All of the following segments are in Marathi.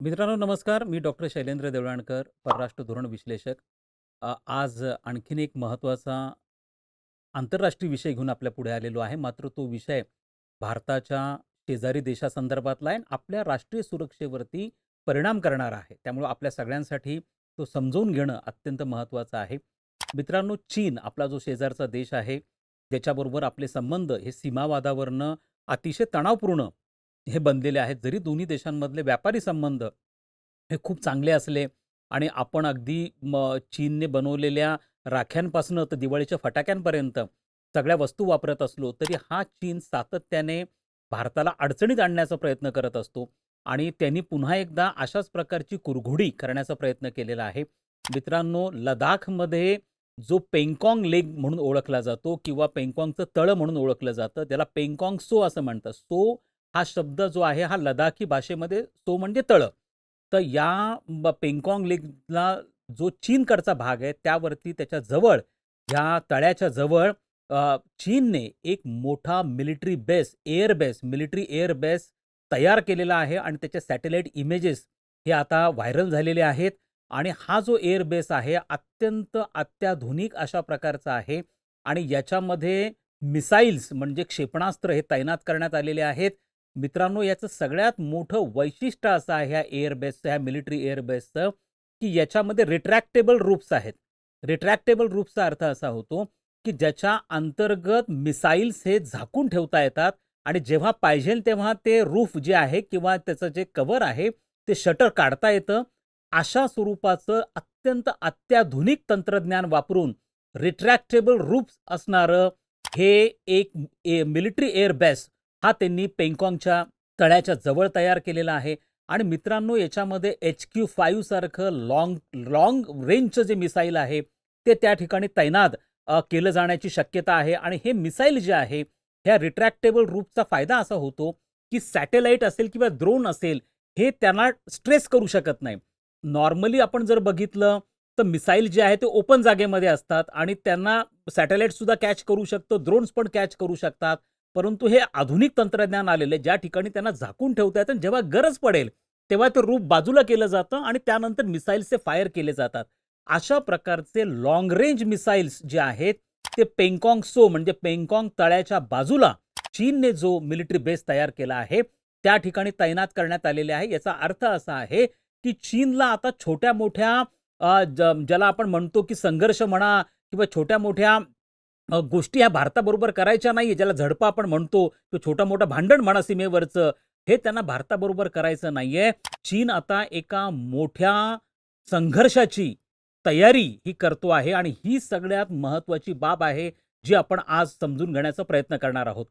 मित्रांनो नमस्कार. मी डॉक्टर शैलेंद्र देवळाणकर, परराष्ट्र धोरण विश्लेषक. आज आणखीन एक महत्त्वाचा आंतरराष्ट्रीय विषय घेऊन आपल्या पुढे आलेलो आहे. मात्र तो विषय भारताच्या शेजारी देशासंदर्भातला आहे आणि आपल्या राष्ट्रीय सुरक्षेवरती परिणाम करणारा आहे. त्यामुळं आपल्या सगळ्यांसाठी तो समजून घेणं अत्यंत महत्त्वाचं आहे. मित्रांनो, चीन आपला जो शेजारचा देश आहे, ज्याच्याबरोबर आपले संबंध हे सीमावादावरनं अतिशय तणावपूर्ण हे बनलेले आहेत. जरी दोन्ही देशांमधले व्यापारी संबंध हे खूप चांगले असले आणि आपण अगदी म चीनने बनवलेल्या राख्यांपासून तर दिवाळीच्या फटाक्यांपर्यंत सगळ्या वस्तू वापरत असलो, तरी हा चीन सातत्याने भारताला अडचणीत आणण्याचा प्रयत्न करत असतो आणि त्यांनी पुन्हा एकदा अशाच प्रकारची कुरघोडी करण्याचा प्रयत्न केलेला आहे. मित्रांनो, लडाखमध्ये जो पेंगकाँग लेक म्हणून ओळखला जातो किंवा पेंगकाँगचं तळं म्हणून ओळखलं जातं, त्याला पेंगकाँग सो असं म्हणतात. सो हा शब्द जो आहे, हा लडाखी भाषेमध्ये तो म्हणजे तळं. तर या ब पेंगॉंग लेकला जो चीनकडचा भाग आहे, त्यावरती त्याच्याजवळ, ह्या तळ्याच्या जवळ चीनने एक मोठा military base, air base, military air base तयार केलेला आहे आणि त्याचे सॅटेलाईट इमेजेस हे आता व्हायरल झालेले आहेत आणि हा जो एअर बेस आहे, अत्यंत अत्याधुनिक अशा प्रकारचा आहे आणि याच्यामध्ये मिसाईल्स म्हणजे क्षेपणास्त्र हे तैनात करण्यात आलेले आहेत. मित्रांनो, याचं सगळ्यात मोठं वैशिष्ट्य असं आहे ह्या एअरबेसचं ह्या मिलिटरी एअरबेसचं की याच्यामध्ये रिट्रॅक्टेबल रूप्स आहेत. रिट्रॅक्टेबल रूफ्सचा अर्थ असा होतो, की ज्याच्या अंतर्गत मिसाईल्स हे झाकून ठेवता येतात आणि जेव्हा पाहिजेल तेव्हा ते रूफ जे आहे किंवा त्याचं जे कव्हर आहे, ते शटर काढता येतं. अशा स्वरूपाचं अत्यंत अत्याधुनिक तंत्रज्ञान वापरून रिट्रॅक्टेबल रूफ्स असणारं हे एक ए मिलिटरी एअरबेस हा त्यांनी पेंगॉंगच्या तळ्याच्या जवळ तयार केलेला आहे आणि मित्रांनो, याच्यामध्ये एच क्यू फाईव्ह सारखं लाँग लाँग रेंजचं जे मिसाईल आहे, ते त्या ठिकाणी तैनात केलं जाण्याची शक्यता आहे आणि हे मिसाईल जे आहे, ह्या रिट्रॅक्टेबल रूपचा फायदा असा होतो, की सॅटेलाईट असेल किंवा ड्रोन असेल, हे त्यांना स्ट्रेस करू शकत नाही. नॉर्मली आपण जर बघितलं, तर मिसाईल जे आहे ते ओपन जागेमध्ये असतात आणि त्यांना सॅटेलाईटसुद्धा कॅच करू शकतो, ड्रोन्स पण कॅच करू शकतात. परंतु हे आधुनिक तंत्रज्ञान आलेलं आहे, ज्या ठिकाणी त्यांना झाकून ठेवता येतं आणि जेव्हा गरज पडेल, तेव्हा ते रूप बाजूला केलं जातं आणि त्यानंतर मिसाईल्सचे फायर केले जातात. अशा प्रकारचे लाँग रेंज मिसाईल्स जे आहेत, ते पेंगकाँग सो म्हणजे पेंगकाँग तळ्याच्या बाजूला चीनने जो मिलिटरी बेस तयार केला आहे, त्या ठिकाणी तैनात करण्यात आलेले आहे. याचा अर्थ असा आहे, की चीनला आता छोट्या-मोठ्या ज ज्याला आपण म्हणतो, की संघर्ष म्हणा किंवा छोट्या-मोठ्या गोष्टी ह्या भारताबरोबर करायच्या नाहीये, ज्याला झडपा आपण म्हणतो, किंवा छोटा मोठं भांडण म्हणा सीमेवरचं, हे त्यांना भारताबरोबर करायचं नाहीये. चीन आता एका मोठ्या संघर्षाची तयारी ही करतो आहे आणि ही सगळ्यात महत्त्वाची बाब आहे, जी आपण आज समजून घेण्याचा प्रयत्न करणार आहोत.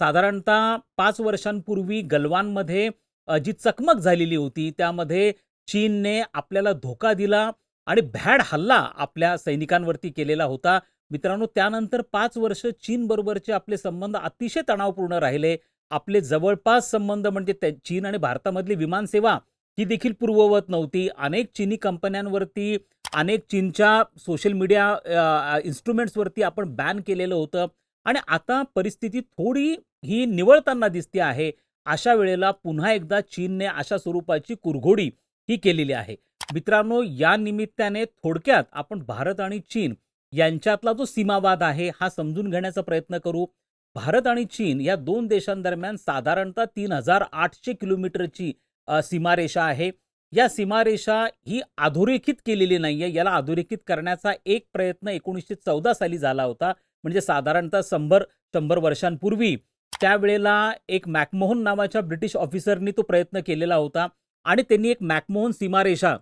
साधारणतः पाच वर्षांपूर्वी गलवानमध्ये जी चकमक झालेली होती, त्यामध्ये चीनने आपल्याला धोका दिला आणि भ्याड हल्ला आपल्या सैनिकांवरती केलेला होता. मित्रांनो, त्यानंतर पाच वर्ष चीनबरोबरचे आपले संबंध अतिशय तणावपूर्ण राहिले. आपले जवळपास संबंध म्हणजे त्या चीन आणि भारतामधली विमानसेवा ही देखील पूर्ववत नव्हती. अनेक चीनी कंपन्यांवरती, अनेक चीनच्या सोशल मीडिया इन्स्ट्रुमेंट्सवरती आपण बॅन केलेलं होतं आणि आता परिस्थिती थोडी ही निवळताना दिसते आहे. अशा वेळेला पुन्हा एकदा चीनने अशा स्वरूपाची कुरघोडी ही केलेली आहे. मित्रांनो, या निमित्ताने थोडक्यात आपण भारत आणि चीन यांच्यातला जो सीमावाद आहे, हा समजून घेण्याचा प्रयत्न करू. भारत आणि चीन या दोन देशांदरम्यान साधारणतः 3800 किलोमीटरची सीमारेषा आहे. या सीमारेषा ही अधोरेखित केलेली नाहीये. याला अधोरेखित करण्याचा एक प्रयत्न 1914 साली झाला होता. म्हणजे साधारणतः शंभर शंभर वर्षांपूर्वी त्यावेळेला एक मॅकमोहन नावाच्या ब्रिटिश ऑफिसरनी तो प्रयत्न केलेला होता आणि त्यांनी एक मॅकमोहन सीमारेषा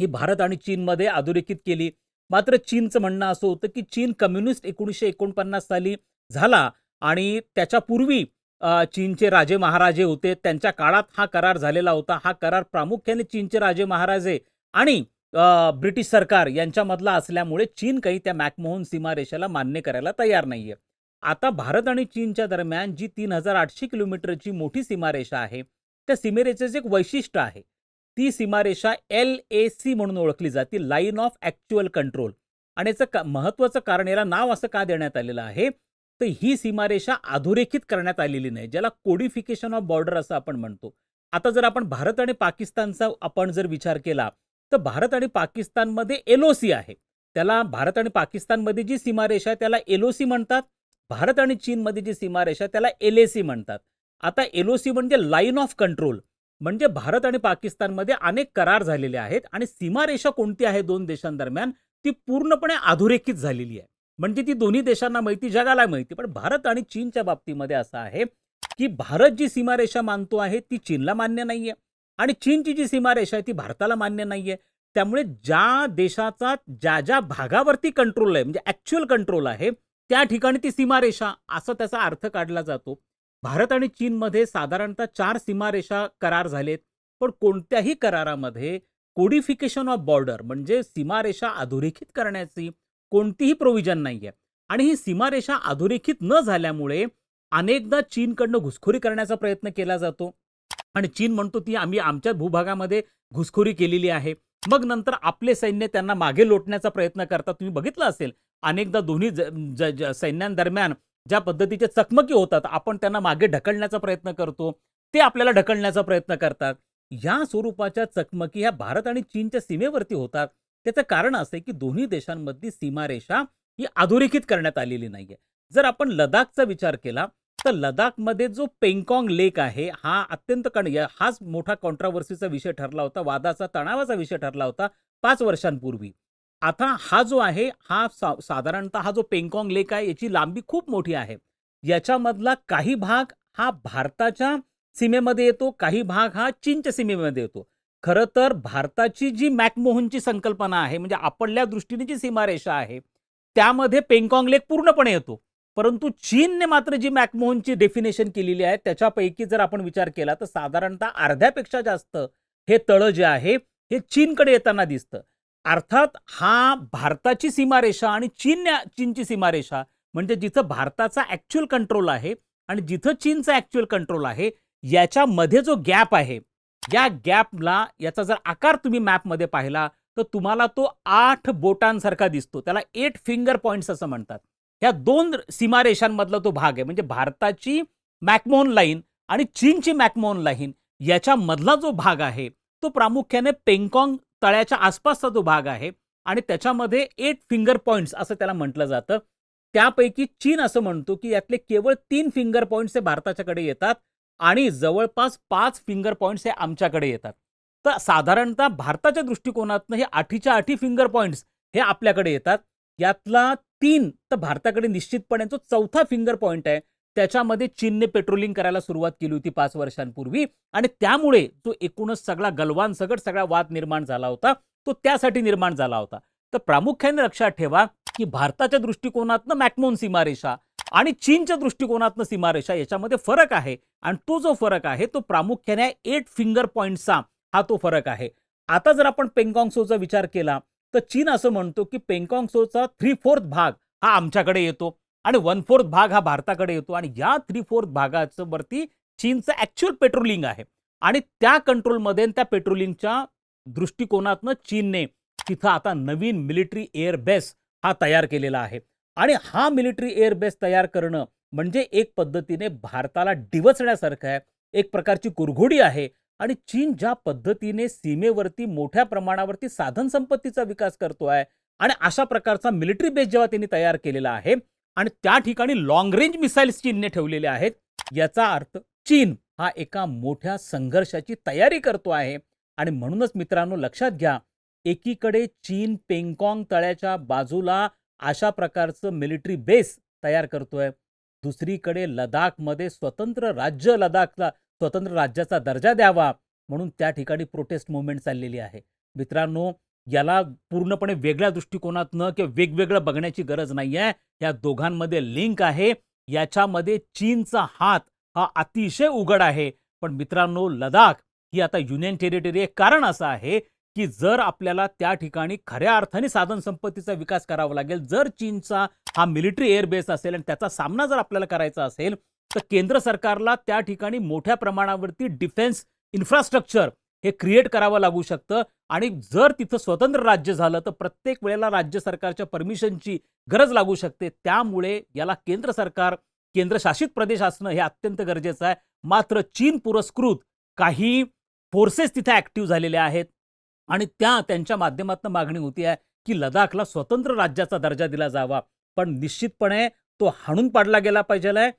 ही भारत आणि चीनमध्ये अधोरेखित केली. मात्र चीनचं म्हणणं असं होतं, की चीन कम्युनिस्ट 1949 साली झाला आणि त्याच्यापूर्वी चीनचे राजे महाराजे होते. त्यांच्या काळात हा करार झालेला होता. हा करार प्रामुख्याने चीनचे राजे महाराजे आणि ब्रिटिश सरकार यांच्यामधला असल्यामुळे चीन काही त्या मॅकमोहन सीमारेषेला मान्य करायला तयार नाहीये. आता भारत आणि चीनच्या दरम्यान जी 3800 किलोमीटरची मोठी सीमारेषा आहे, त्या सीमारेषेचं एक वैशिष्ट्य आहे. ती सीमारेषा एल-ए-सी म्हणून ओळखली जाते, लाईन ऑफ ॲक्च्युअल कंट्रोल आणि याचं का महत्त्वाचं कारण याला नाव असं का देण्यात आलेलं आहे, तर ही सीमारेषा अधोरेखित करण्यात आलेली नाही, ज्याला कोडिफिकेशन ऑफ बॉर्डर असं आपण म्हणतो. आता जर आपण भारत आणि पाकिस्तानचा आपण जर विचार केला तर भारत आणि पाकिस्तानमध्ये एल ओ सी आहे. त्याला भारत आणि पाकिस्तानमध्ये जी सीमारेषा आहे त्याला एल ओ सी म्हणतात. भारत आणि चीनमध्ये जी सीमारेषा आहे त्याला एल ए सी म्हणतात. आता एल ओ सी म्हणजे लाईन ऑफ कंट्रोल म्हणजे भारत आणि पाकिस्तानमध्ये अनेक करार झालेले आहेत आणि सीमारेषा कोणती आहे दोन देशांदरम्यान ती पूर्णपणे अधोरेखित झालेली आहे. म्हणजे ती दोन्ही देशांना माहिती जगाला माहिती. पण भारत आणि चीनच्या बाबतीमध्ये असं आहे की भारत जी सीमारेषा मानतो आहे ती चीनला मान्य नाहीये. आणि चीनची जी सीमारेषा आहे ती भारताला मान्य नाहीये. त्यामुळे ज्या देशाचा ज्या ज्या भागावरती कंट्रोल आहे म्हणजे ॲक्च्युअल कंट्रोल आहे त्या ठिकाणी ती सीमारेषा असा त्याचा अर्थ काढला जातो. भारत आणि चीनमध्ये साधारणतः चार सीमारेषा करार झालेत पण कोणत्याही करारामध्ये कोडिफिकेशन ऑफ बॉर्डर म्हणजे सीमारेषा अधोरेखित करण्याची कोणतीही प्रोव्हिजन नाही आहे आणि ही सीमारेषा अधोरेखित न झाल्यामुळे अनेकदा चीनकडनं घुसखोरी करण्याचा प्रयत्न केला जातो. आणि चीन म्हणतो ती आम्ही आमच्या भूभागामध्ये घुसखोरी केलेली आहे. मग नंतर आपले सैन्य त्यांना मागे लोटण्याचा प्रयत्न करतात. तुम्ही बघितलं असेल अनेकदा दोन्ही ज- ज- ज- सैन्यांदरम्यान ज्या पद्धतीचे चकमकी होतात आपण त्यांना मागे ढकलण्याचा प्रयत्न करतो ते आपल्याला ढकलण्याचा प्रयत्न करतात. या स्वरूपाच्या चकमकी ह्या भारत आणि चीनच्या सीमेवरती होतात. त्याचं कारण असं आहे की दोन्ही देशांमधली सीमारेषा ही अधोरेखित करण्यात आलेली नाहीये. जर आपण लडाखचा विचार केला तर लडाखमध्ये जो पेंगॉंग लेक आहे हा अत्यंत कण हाच मोठा कॉन्ट्रावर्सीचा विषय ठरला होता वादाचा तणावाचा विषय ठरला होता पाच वर्षांपूर्वी. आता हा जो आहे हा सा साधारणतः हा जो पेंगॉंग लेक आहे याची लांबी खूप मोठी आहे. याच्यामधला काही भाग हा भारताच्या सीमेमध्ये येतो काही भाग हा चीनच्या सीमेमध्ये येतो. खरं तर भारताची जी मॅकमोहनची संकल्पना आहे म्हणजे आपल्या दृष्टीने जी सीमारेषा आहे त्यामध्ये पेंगॉंग लेक पूर्णपणे येतो. परंतु चीनने मात्र जी मॅकमोहनची डेफिनेशन केलेली आहे त्याच्यापैकी जर आपण विचार केला तर साधारणतः अर्ध्यापेक्षा जास्त हे तळं जे आहे हे चीनकडे येताना दिसतं. अर्थात हा भारताची सीमारेषा आणि चीन चीनची सीमारेषा म्हणजे जिथं भारताचा ॲक्च्युअल कंट्रोल आहे आणि जिथं चीनचा ॲक्च्युअल कंट्रोल आहे याच्यामध्ये जो गॅप आहे या गॅपला याचा जर आकार तुम्ही मॅपमध्ये पाहिला तर तुम्हाला तो आठ बोटांसारखा दिसतो. त्याला एट फिंगर पॉईंट्स असं म्हणतात. ह्या दोन सीमारेषांमधला तो भाग आहे म्हणजे भारताची मॅकमोहन लाईन आणि चीनची मॅकमोहन लाईन याच्यामधला जो भाग आहे तो प्रामुख्याने पेंगॉंग तळ्याच्या आसपासचा जो भाग आहे आणि त्याच्यामध्ये एट फिंगर पॉईंट्स असं त्याला म्हटलं जातं. त्यापैकी चीन असं म्हणतो की यातले केवळ तीन फिंगर पॉईंट्स हे भारताच्याकडे येतात आणि जवळपास पाच फिंगर पॉईंट्स हे आमच्याकडे येतात. तर साधारणतः भारताच्या दृष्टिकोनातनं हे आठीच्या आठी फिंगर पॉईंट्स हे आपल्याकडे येतात. यातला तीन तर भारताकडे निश्चितपणे जो चौथा फिंगर पॉईंट आहे. त्याच्यामध्ये चीनने पेट्रोलिंग करायला सुरुवात केली होती पाच वर्षांपूर्वी. आणि त्यामुळे जो एकूणच सगळा गलवान सगट सगळा वाद निर्माण झाला होता. तो त्यासाठी निर्माण झाला होता. तर प्रामुख्याने लक्षात ठेवा की भारताच्या दृष्टिकोनातनं मॅकमोन सीमारेषा आणि चीनच्या दृष्टिकोनातनं सीमारेषा याच्यामध्ये फरक आहे. आणि तो जो फरक आहे तो प्रामुख्याने एट फिंगर पॉईंटचा हा तो फरक आहे. आता जर आपण पेंगॉंग सोचा विचार केला तर चीन असं म्हणतो की पेंगॉंग सोचा थ्री फोर्थ भाग हा आमच्याकडे येतो. आणि वन फोर्थ भाग हा भारताकडे येतो आणि या थ्री फोर्थ भागाचं वरती चीनचं ॲक्च्युअल पेट्रोलिंग आहे. आणि त्या कंट्रोलमध्ये त्या पेट्रोलिंगच्या दृष्टिकोनातनं चीनने तिथं आता नवीन मिलिटरी एअर बेस हा तयार केलेला आहे. आणि हा मिलिटरी एअर बेस तयार करणं म्हणजे एक पद्धतीने भारताला डिवचण्यासारखं आहे. एक प्रकारची कुरघोडी आहे. आणि चीन ज्या पद्धतीने सीमेवरती मोठ्या प्रमाणावरती साधन संपत्तीचा विकास करतो आहे आणि अशा प्रकारचा मिलिटरी बेस जेव्हा त्यांनी तयार केलेला आहे आणि त्या ठिकाणी लॉंग रेंज मिसाईल्स चीनने ठेवलेले आहेत. याचा अर्थ चीन हा एका मोठ्या संघर्षाची तयारी करतो आहे. आणि म्हणूनच मित्रांनो लक्षात घ्या एकीकडे चीन पेंगकाँग तळ्याच्या बाजूला अशा प्रकारचं मिलिटरी बेस तयार करतोय. दुसरीकडे लडाखमध्ये स्वतंत्र राज्य लडाखला स्वतंत्र राज्याचा दर्जा द्यावा म्हणून त्या ठिकाणी प्रोटेस्ट मुवमेंट चाललेली आहे. मित्रांनो याला पूर्णपणे वेगळ्या दृष्टिकोनातनं किंवा वेगवेगळं बघण्याची गरज नाही आहे या दोघांमध्ये लिंक आहे. याच्यामध्ये चीनचा हात हा अतिशय उघड आहे. पण मित्रांनो लडाख ही आता युनियन टेरिटरी आहे कारण असं आहे की जर आपल्याला त्या ठिकाणी खऱ्या अर्थाने साधन संपत्तीचा विकास करावा लागेल जर चीनचा हा मिलिटरी एअरबेस असेल आणि त्याचा सामना जर आपल्याला करायचा असेल तर केंद्र सरकारला त्या ठिकाणी मोठ्या प्रमाणावरती डिफेन्स इन्फ्रास्ट्रक्चर हे क्रिएट करावं लागू शकतं. आणि जर तिथं स्वतंत्र राज्य झालं तर प्रत्येक वेळेला राज्य सरकारच्या परमिशनची गरज लागू शकते. त्यामुळे याला केंद्र सरकार केंद्रशासित प्रदेश असणं हे अत्यंत गरजेचं आहे. मात्र चीन पुरस्कृत काही फोर्सेस तिथे ॲक्टिव्ह झालेल्या आहेत. आणि त्या त्यांच्या माध्यमातून मागणी होती आहे की लडाखला स्वतंत्र राज्याचा दर्जा दिला जावा. पण निश्चितपणे तो हाणून पाडला गेला पाहिजे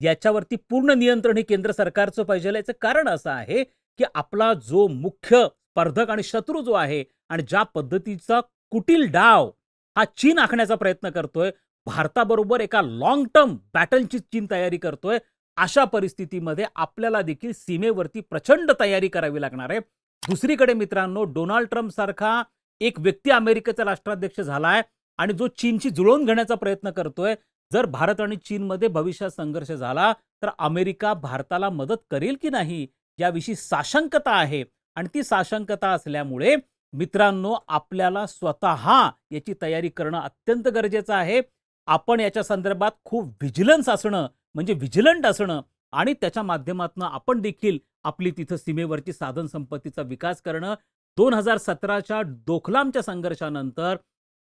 याच्यावरती पूर्ण नियंत्रण हे केंद्र सरकारचं पाहिजे याचं कारण असं आहे की आपला जो मुख्य स्पर्धक आणि शत्रू जो आहे आणि ज्या पद्धतीचा कुटील डाव हा चीन आखण्याचा प्रयत्न करतोय भारताबरोबर एका लॉंग टर्म बॅटलची चीन तयारी करतोय अशा परिस्थितीमध्ये आपल्याला देखील सीमेवरती प्रचंड तयारी करावी लागणार आहे. दुसरीकडे मित्रांनो डोनाल्ड ट्रम्प सारखा एक व्यक्ती अमेरिकेचा राष्ट्राध्यक्ष झालाय आणि जो चीनशी जुळवून घेण्याचा प्रयत्न करतोय. जर भारत आणि चीनमध्ये भविष्यात संघर्ष झाला तर अमेरिका भारताला मदत करेल की नाही? याविषयी साशंकता आहे. आणि ती साशंकता असल्यामुळे मित्रांनो आपल्याला स्वतः याची तयारी करणं अत्यंत गरजेचं आहे. आपण याच्या संदर्भात खूप व्हिजिलन्स असणं म्हणजे व्हिजिलंट असणं आणि त्याच्या माध्यमातून आपण देखील आपली तिथं सीमेवरची साधन संपत्तीचा विकास करणं. दोन हजार सतराच्या डोकलामच्या संघर्षानंतर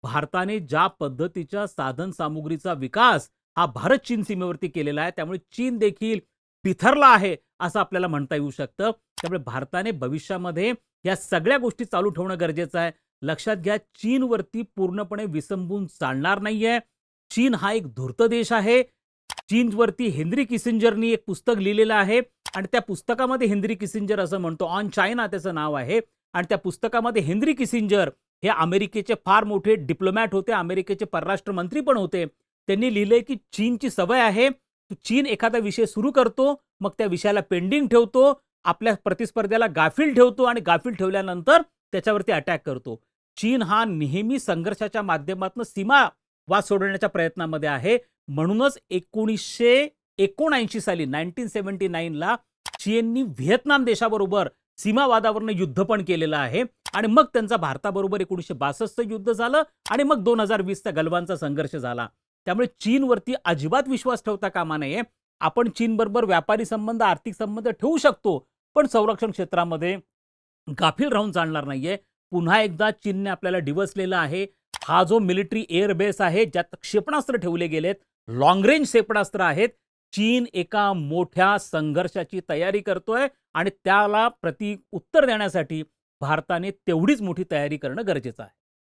भारताने ज्या पद्धतीच्या साधन सामुग्रीचा विकास हा भारत चीन सीमेवरती केलेला आहे त्यामुळे चीन देखील पिथरला आहे. असं आपल्याला म्हणता येऊ शकतं. त्यामुळे भारताने भविष्यामध्ये या सगळ्या गोष्टी चालू ठेवणं गरजेचं आहे. लक्षात घ्या चीनवरती पूर्णपणे विसंबून चालणार नाहीये. चीन हा एक धूर्त देश आहे. चीनवरती हेनरी किसिंजरनी एक पुस्तक लिहिलेलं आहे आणि त्या पुस्तकामध्ये हेनरी किसिंजर असं म्हणतो ऑन चायना त्याचं नाव आहे. आणि त्या पुस्तकामध्ये हेनरी किसिंजर हे अमेरिकेचे फार मोठे डिप्लोमॅट होते अमेरिकेचे परराष्ट्र मंत्री पण होते. त्यांनी लिहिलंय की चीनची सवय आहे चीन एखादा विषय सुरू करतो मग त्या विषयाला पेंडिंग ठेवतो आपल्या प्रतिस्पर्ध्याला गाफील ठेवतो आणि गाफील ठेवल्यानंतर त्याच्यावरती अटॅक करतो. चीन हा नेहमी संघर्षाच्या माध्यमातून सीमा वाद सोडवण्याच्या प्रयत्नामध्ये आहे. म्हणूनच एकोणीसशे एकोणऐंशी साली नाईन्टीन सेव्हन्टी नाईनला चीननी व्हिएतनाम देशाबरोबर सीमावादावरनं युद्ध पण केलेलं आहे. आणि मग त्यांचा भारताबरोबर एकोणीसशे बासष्टचं युद्ध झालं आणि मग दोन हजार वीसचा गलवानचा संघर्ष झाला. त्यामुळे चीनवरती अजिबात विश्वास ठेवता कामा नये. आपण चीनबरोबर व्यापारी संबंध आर्थिक संबंध ठेवू शकतो पण संरक्षण क्षेत्रामध्ये गाफील राहून चालणार नाहीये. पुन्हा एकदा चीनने आपल्याला डिवसलेला आहे. हा जो मिलिटरी एअर बेस आहे ज्यात क्षेपणास्त्र ठेवले गेलेत लॉंग रेंज क्षेपणास्त्र आहेत चीन एका मोठ्या संघर्षाची तयारी करतोय आणि त्याला प्रति उत्तर देण्यासाठी भारताने तेवढीच मोठी तयारी करणं गरजेचं आहे.